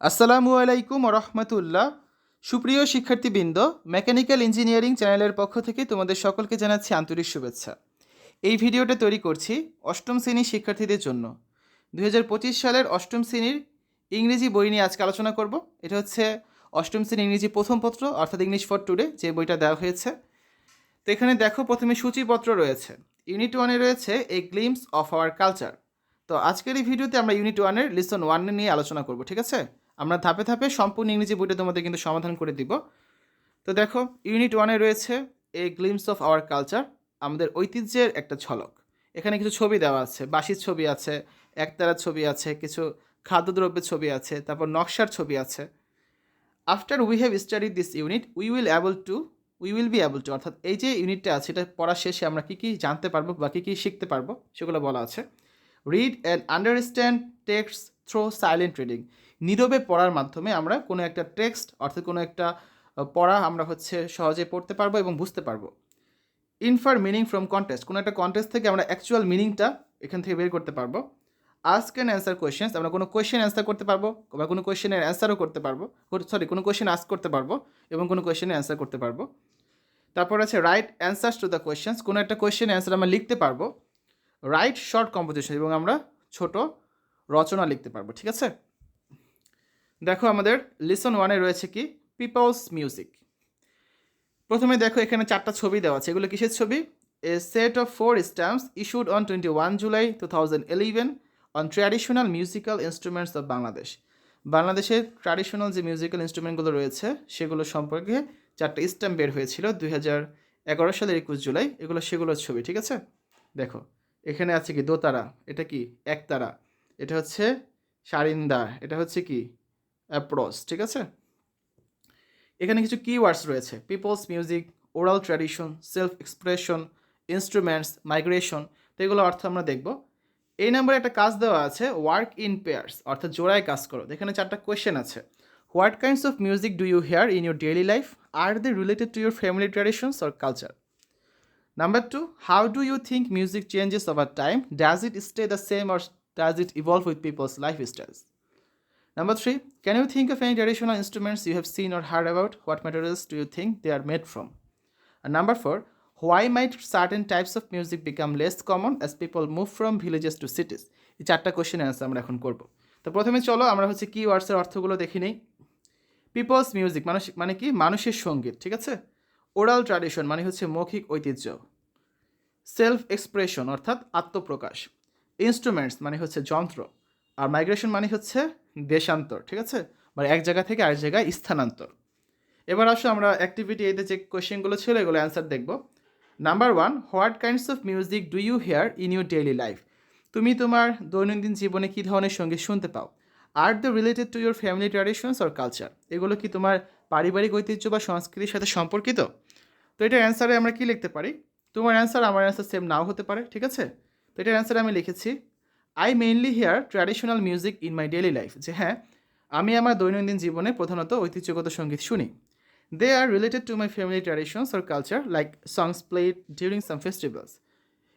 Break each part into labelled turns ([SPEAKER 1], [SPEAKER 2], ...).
[SPEAKER 1] আসসালামু আলাইকুম রহমতুল্লাহ সুপ্রিয় শিক্ষার্থীবৃন্দ, মেকানিক্যাল ইঞ্জিনিয়ারিং চ্যানেলের পক্ষ থেকে তোমাদের সকলকে জানাচ্ছি আন্তরিক শুভেচ্ছা। এই ভিডিওটা তৈরি করছি অষ্টম শ্রেণির শিক্ষার্থীদের জন্য। দু হাজার পঁচিশ সালের অষ্টম শ্রেণির ইংরেজি বই নিয়ে আজকে আলোচনা করব। এটা হচ্ছে অষ্টম শ্রেণির ইংরেজি প্রথম পত্র, অর্থাৎ ইংলিশ ফর টুডে যে বইটা দেওয়া হয়েছে। তো এখানে দেখো প্রথমে সূচিপত্র রয়েছে। ইউনিট ওয়ানে রয়েছে a glimpse of our culture তো আজকের এই ভিডিওতে আমরা ইউনিট ওয়ানের লিসন ওয়ান নিয়ে আলোচনা করব, ঠিক আছে? আমরা ধাপে ধাপে সম্পূর্ণ ইংরেজি বইটা তোমাদের কিন্তু সমাধান করে দিব। তো দেখো ইউনিট ওয়ানে রয়েছে a glimpse of our culture আমাদের ঐতিহ্যের একটা ঝলক। এখানে কিছু ছবি দেওয়া আছে, বাঁশির ছবি আছে, একতারার ছবি আছে, কিছু খাদ্যদ্রব্যের ছবি আছে, তারপর নকশার ছবি আছে। After we have studied this unit we will able to we will be able to অর্থাৎ এই যে ইউনিটটা আছে, এটা পড়া শেষে আমরা কী কী জানতে পারব বা কী কী শিখতে পারব, সেগুলো বলা আছে। Read and understand text through silent reading নীরবে পড়ার মাধ্যমে আমরা কোনো একটা টেক্সট অর্থাৎ কোনো একটা পড়া আমরা হচ্ছে সহজে পড়তে পারব এবং বুঝতে পারব। ইনফার মিনিং ফ্রম কন্টেস্ট কোনো একটা কন্টেস্ট থেকে আমরা অ্যাকচুয়াল মিনিংটা এখান থেকে বের করতে পারব। আস্ক অ্যান্ড অ্যান্সার কোয়েশ্চেন্স আমরা কোনো কোয়েশ্চেন অ্যান্সার করতে পারব বা কোনো কোয়েশ্চেনের অ্যান্সারও করতে পারব সরি কোনো কোয়েশ্চেন আস্ক করতে পারব এবং কোনো কোয়েশ্চেনের অ্যান্সার করতে পারব। তারপর আছে write answers to the questions কোনো একটা কোয়েশ্চেন অ্যান্সার আমরা লিখতে পারব। রাইট শর্ট কম্পোজিশন এবং আমরা ছোট রচনা লিখতে পারব, ঠিক আছে? দেখো আমাদের লিসন ওয়ানে রয়েছে কি? পিপলস মিউজিক প্রথমে দেখো এখানে চারটা ছবি দেওয়া আছে। এগুলো কিসের ছবি? A set of four stamps issued on twenty one July two thousand eleven on traditional musical instruments of Bangladesh বাংলাদেশের ট্র্যাডিশনাল যে মিউজিক্যাল ইনস্ট্রুমেন্টগুলো রয়েছে, সেগুলো সম্পর্কে চারটা স্ট্যাম্প বের হয়েছিল দুই হাজার এগারো সালের একুশ জুলাই। এগুলো সেগুলোর ছবি, ঠিক আছে? দেখো, এখানে আছে কি? দোতারা, এটা কি? একতারা, এটা হচ্ছে সারিন্দা, এটা হচ্ছে কি? অ্যাপ্রোচ ঠিক আছে? এখানে কিছু কিওয়ার্ডস রয়েছে। People's music oral tradition self expression instruments migration তো এগুলো অর্থ আমরা দেখব। এই নম্বরে একটা কাজ দেওয়া আছে ওয়ার্ক ইন পেয়ার্স অর্থাৎ জোড়ায় কাজ করো। এখানে চারটা কোয়েশ্চেন আছে। What kinds of music do you hear in your daily life are they related to your family traditions or culture Number two, how do you think music changes over time? Does it stay the same or does it evolve people's life lifestyles? Number three, can you think of any traditional instruments you have seen or heard about? What materials do you think they are made from? And number four, why might certain types of music become less common as people move from villages to cities? এই চারটা question answer আমরা এখন করব তো প্রথমে চলো আমরা হচ্ছে কি ওয়ার্ডসের অর্থগুলো দেখে নিই পিপলস মিউজিক মানুষ মানে কি মানুষের সংগীত ঠিক আছে ওরাল ট্র্যাডিশন মানে হচ্ছে মৌখিক ঐতিহ্য সেলফ এক্সপ্রেশন অর্থাৎ আত্মপ্রকাশ ইনস্ট্রুমেন্টস মানে হচ্ছে যন্ত্র আর মাইগ্রেশন মানে হচ্ছে দেশান্তর, ঠিক আছে? মানে এক জায়গা থেকে আরেক জায়গায় স্থানান্তর। এবার আসো আমরা অ্যাক্টিভিটি এতে যে কোয়েশ্চেনগুলো ছিল, এগুলো অ্যান্সার দেখব। Number one what kinds of music do you hear in your daily life তুমি তোমার দৈনন্দিন জীবনে কী ধরনের সংগীত শুনতে পাও? Are the related to your family traditions or culture এগুলো কি তোমার পারিবারিক ঐতিহ্য বা সংস্কৃতির সাথে সম্পর্কিত? তো এটার অ্যান্সারে আমরা কি লিখতে পারি? তোমার অ্যান্সার আমার অ্যান্সার সেম নাও হতে পারে, ঠিক আছে? তো এটার অ্যান্সার আমি লিখেছি I mainly hear traditional music in my daily life যে হ্যাঁ আমি আমার দৈনন্দিন জীবনে প্রধানত ঐতিহ্যগত সংগীত শুনি। They are related to my family traditions or culture like songs played during some festivals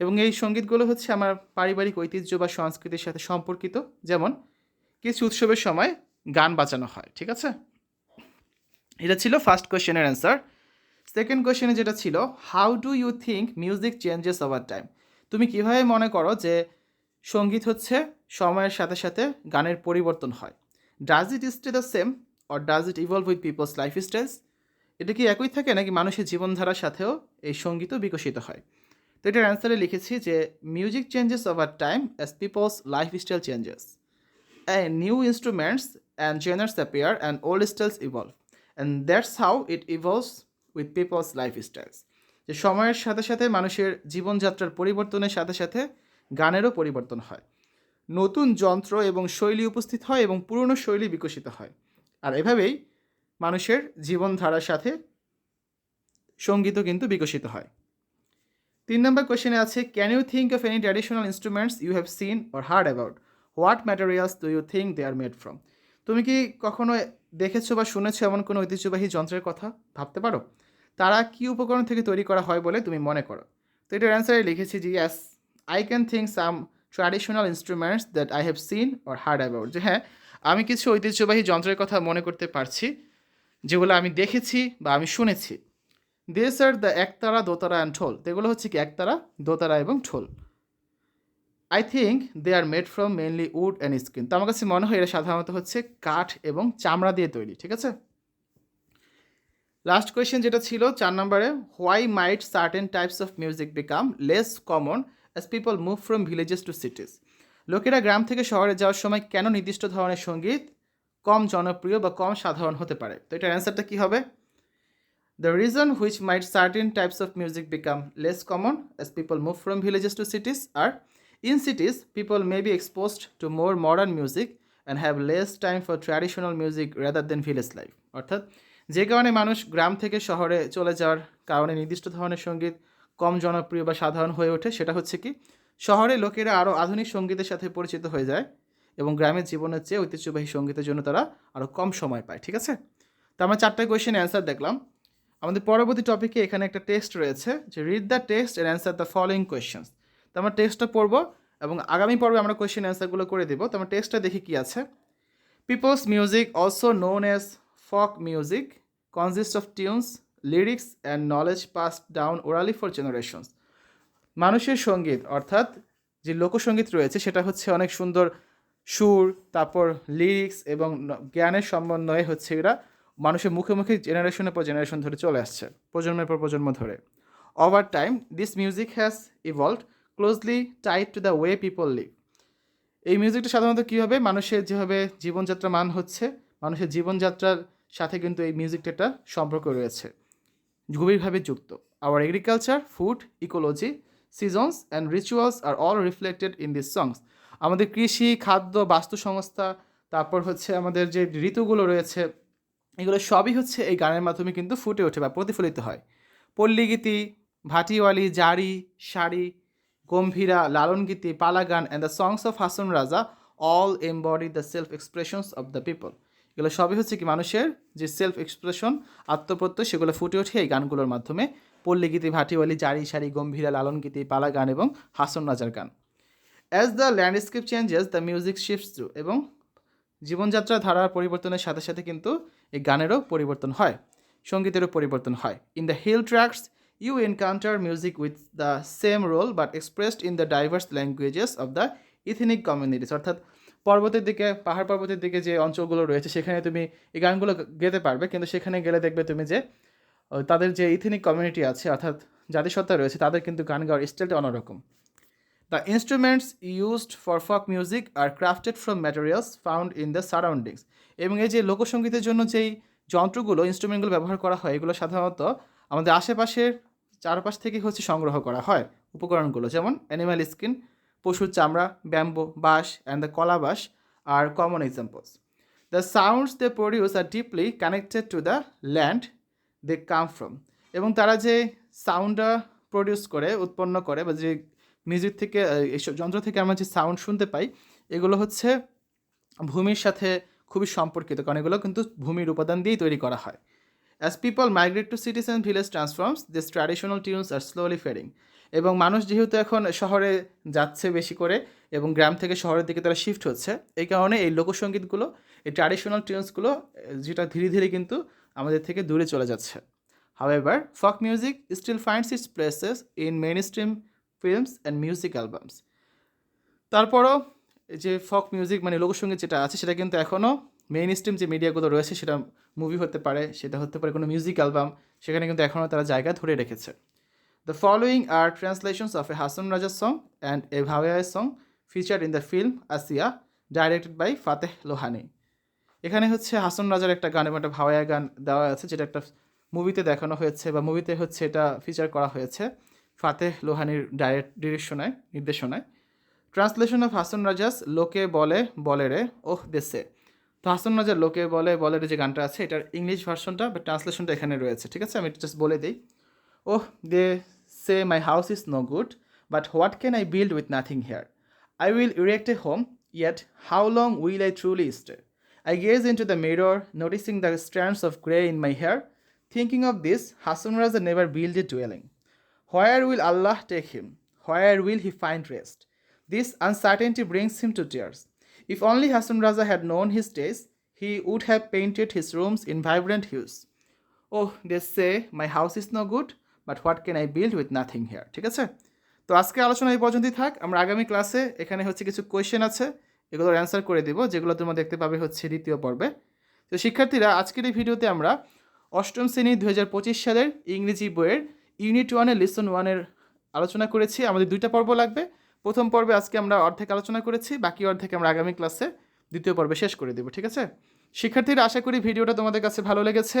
[SPEAKER 1] এবং এই সঙ্গীতগুলো হচ্ছে আমার পারিবারিক ঐতিহ্য বা সংস্কৃতির সাথে সম্পর্কিত। যেমন, কিছু উৎসবের সময় গান বাজানো হয়, ঠিক আছে? এটা ছিল ফার্স্ট কোয়েশ্চেনের অ্যান্সার সেকেন্ড কোয়েশ্চেনে যেটা ছিল how do you think music changes over time তুমি কীভাবে মনে করো যে সংগীত হচ্ছে সময়ের সাথে সাথে গানের পরিবর্তন হয়। Does it stay the same or does it evolve with people's life styles এটা কি একই থাকে নাকি মানুষের জীবনধারার সাথেও এই সঙ্গীতও বিকশিত হয়? তো এটার অ্যান্সারে লিখেছি যে music changes over time as people's life style changes new new and genres genres and old styles evolve and that's how it it with people's life lifestyles. যে সময়ের সাথে সাথে মানুষের জীবনযাত্রার পরিবর্তনের সাথে সাথে গানেরও পরিবর্তন হয়। নতুন যন্ত্র এবং শৈলী উপস্থিত হয় এবং পুরনো শৈলী বিকশিত হয়। আর এভাবেই মানুষের জীবনধারার সাথে সঙ্গীতও কিন্তু বিকশিত হয়। তিন নম্বর কোয়েশ্চেনে আছে can you think of any traditional instruments you have seen or heard about what materials do you think they are made from তুমি কি কখনো দেখেছ বা শুনেছো এমন কোনো ঐতিহ্যবাহী যন্ত্রের কথা? ভাবতে পারো। তারা কী উপকরণ থেকে তৈরি করা হয় বলে তুমি মনে করো? তো এটার অ্যান্সারে লিখেছি যে yes I can think some traditional instruments that I have seen or heard about যে হ্যাঁ আমি কিছু ঐতিহ্যবাহী যন্ত্রের কথা মনে করতে পারছি, যেগুলো আমি দেখেছি বা আমি শুনেছি। This are the ektara, dotara and dhol এগুলো হচ্ছে কি একতারা, দোতারা এবং ঠোল I think they are made from mainly wood and skin তো আমার কাছে মনে হয় এরা সাধারণত হচ্ছে কাঠ এবং চামড়া দিয়ে তৈরি, ঠিক আছে? লাস্ট কোয়েশ্চেন যেটা ছিল, চার নম্বরে why might certain types of music become less common as people move from villages to cities লোকেরা গ্রাম থেকে শহরে যাওয়ার সময় কেন নির্দিষ্ট ধরনের সংগীত কম জনপ্রিয় বা কম সাধারণ হতে পারে? তো এটার অ্যান্সারটা কী হবে? The reason which might certain types of music become less common as people move from villages to cities are in cities people may be exposed to more modern music and have less time for traditional music rather than village life অর্থাৎ যে কারণে মানুষ গ্রাম থেকে শহরে চলে যাওয়ার কারণে নির্দিষ্ট ধরনের সংগীত কম জনপ্রিয় বা সাধারণ হয়ে ওঠে, সেটা হচ্ছে কি শহরে লোকেরা আরও আধুনিক সঙ্গীতের সাথে পরিচিত হয়ে যায় এবং গ্রামের জীবনের চেয়ে ঐতিহ্যবাহী সঙ্গীতের জন্য তারা আরও কম সময় পায়, ঠিক আছে? তো আমরা চারটা কোয়েশ্চেন অ্যান্সার দেখলাম। আমাদের পরবর্তী টপিকে এখানে একটা টেস্ট রয়েছে যে read the test and answer the following questions তো আমরা টেস্টটা পড়ব এবং আগামী পর্বে আমরা কোয়েশ্চেন অ্যান্সারগুলো করে দেবো। তো আমরা টেস্টটা দেখি কী আছে। People's music also known as folk music consist of tunes lyrics and knowledge pass down orally for generations মানুষের সংগীত, অর্থাৎ যে লোকসঙ্গীত রয়েছে, সেটা হচ্ছে অনেক সুন্দর সুর, তারপর লিরিক্স এবং জ্ঞানের সমন্বয়ে হচ্ছে এরা মানুষের মুখে মুখে জেনারেশনের পর জেনারেশন ধরে চলে আসছে, প্রজন্মের পর প্রজন্ম ধরে। Over time this music has evolve closely tight to the way people live এই মিউজিকটা সাধারণত কীভাবে মানুষের যেভাবে জীবনযাত্রা মান হচ্ছে, মানুষের জীবনযাত্রার সাথে কিন্তু এই মিউজিকটা একটা সম্পর্ক রয়েছে। গভীরভাবে যুক্ত। Our agriculture food ecology seasons and rituals are all reflected in this songs আমাদের কৃষি, খাদ্য বাস্তু সংস্থা তারপর হচ্ছে আমাদের যে ঋতুগুলো রয়েছে, এগুলো সবই হচ্ছে এই গানের মাধ্যমে কিন্তু ফুটে ওঠে বা প্রতিফলিত হয়। পল্লীগীতি, ভাটিওয়ালি, জারি শাড়ি গম্ভীরা, লালনগীতি, পালাগান and the songs of Hasan Raja all embody the self expressions of the people এগুলো সবই হচ্ছে কি মানুষের যে সেলফ এক্সপ্রেশন আত্মপ্রত্যয়, সেগুলো ফুটে ওঠে এই গানগুলোর মাধ্যমে। পল্লীগীতি, ভাটিওয়ালি, জারি সারি, গম্ভীরা, লালনগীতি পালাগান এবং হাসন রাজার গান। As the landscape changes the music shifts through এবং জীবনযাত্রা ধারার পরিবর্তনের সাথে সাথে কিন্তু এই গানেরও পরিবর্তন হয়, সঙ্গীতেরও পরিবর্তন হয়। In the hill tracts you encounter music with the same role but expressed in the diverse languages of the ethnic communities অর্থাৎ পর্বতের দিকে, পাহাড় পর্বতের দিকে যে অঞ্চলগুলো রয়েছে, সেখানে তুমি এই গানগুলো গেতে পারবে। কিন্তু সেখানে গেলে দেখবে তুমি যে তাদের যে ইথেনিক কমিউনিটি আছে, অর্থাৎ জাতিসত্তা রয়েছে, তাদের কিন্তু গান গাওয়ার স্টাইলটা অন্যরকম। The instruments used for folk music are crafted from materials found in the surroundings এবং এই যে লোকসঙ্গীতের জন্য যেই যন্ত্রগুলো ইনস্ট্রুমেন্টগুলো ব্যবহার করা হয়, এগুলো সাধারণত আমাদের আশেপাশের চারপাশ থেকে হচ্ছে সংগ্রহ করা হয়, উপকরণগুলো। যেমন অ্যানিম্যাল স্কিন পশুর চামড়া, ব্যাম্বো, বাঁশ অ্যান্ড দ্য কলা বাঁশ are common examples the sounds they produce are deeply connected to the land they come from এবং তারা যে সাউন্ডটা প্রডিউস করে, উৎপন্ন করে বা যে মিউজিক থেকে এইসব যন্ত্র থেকে আমরা যে সাউন্ড শুনতে পাই, এগুলো হচ্ছে ভূমির সাথে খুবই সম্পর্কিত, কারণ এগুলো কিন্তু ভূমির উপাদান দিয়েই তৈরি করা হয়। As people migrate to cities and village transforms this traditional tunes are slowly fading এবং মানুষ যেহেতু এখন শহরে যাচ্ছে বেশি করে এবং গ্রাম থেকে শহরের দিকে তারা শিফট হচ্ছে, এই কারণে এই লোকসঙ্গীতগুলো এই ট্র্যাডিশনাল টিউনসগুলো যেটা ধীরে ধীরে কিন্তু আমাদের থেকে দূরে চলে যাচ্ছে। However folk music still still finds places in mainstream films and music albums তারপরও যে ফক মিউজিক মানে লোকসঙ্গীত যেটা আছে, সেটা কিন্তু এখনও মেইন স্ট্রিম যে মিডিয়াগুলো রয়েছে, সেটা মুভি হতে পারে, সেটা হতে পারে কোনো মিউজিক অ্যালবাম সেখানে কিন্তু এখনও তারা জায়গা ধরে রেখেছে। The following are translations of a Hasan Raja song and a Bhawaiya song feature in the film Asiya directed by Fateh Lohani এখানে হচ্ছে হাসন রাজার একটা গান এবং একটা ভাওয়াইয়া গান দেওয়া আছে, যেটা একটা মুভিতে দেখানো হয়েছে বা মুভিতে হচ্ছে এটা ফিচার করা হয়েছে ফাতেহ লোহানির ডাইরেক্ট ডিরেকশনায় নির্দেশনায়। ট্রান্সলেশন অফ হাসন রাজাস লোকে বলে বলে রে, ওহ, দেশে। তো হাসন রাজার লোকে বলে বলে রে যে গানটা আছে, এটার ইংলিশ ভার্সনটা বা ট্রান্সলেশনটা এখানে রয়েছে, ঠিক আছে? আমি জাস্ট বলে দিই। ওহ they say my house is no good, but what can I build with nothing here? I will erect a home, yet how long will I truly stay? I gaze into the mirror, noticing the strands of grey in my hair. Thinking of this, Hasan Raza never built a dwelling. Where will Allah take him? Where will he find rest? This uncertainty brings him to tears. If only Hasan Raza had known his days, he would have painted his rooms in vibrant hues. Oh, they say my house is no good, but what can I build with nothing here ঠিক আছে? তো আজকে আলোচনা এই পর্যন্তই থাক। আমরা আগামী ক্লাসে এখানে হচ্ছে কিছু কোয়েশ্চেন আছে এগুলোর অ্যান্সার করে দিব, যেগুলো তোমরা দেখতে পাবে হচ্ছে দ্বিতীয় পর্বে। তো শিক্ষার্থীরা, আজকের এই ভিডিওতে আমরা অষ্টম শ্রেণি দু হাজার পঁচিশ সালের ইংরেজি বইয়ের ইউনিট ওয়ানের লিসন ওয়ানের আলোচনা করেছি। আমাদের দুইটা পর্ব লাগবে। প্রথম পর্বে আজকে আমরা অর্ধেক আলোচনা করেছি, বাকি অর্ধেক আমরা আগামী ক্লাসে দ্বিতীয় পর্বে শেষ করে দেবো, ঠিক আছে? শিক্ষার্থীরা, আশা করি ভিডিওটা তোমাদের কাছে ভালো লেগেছে।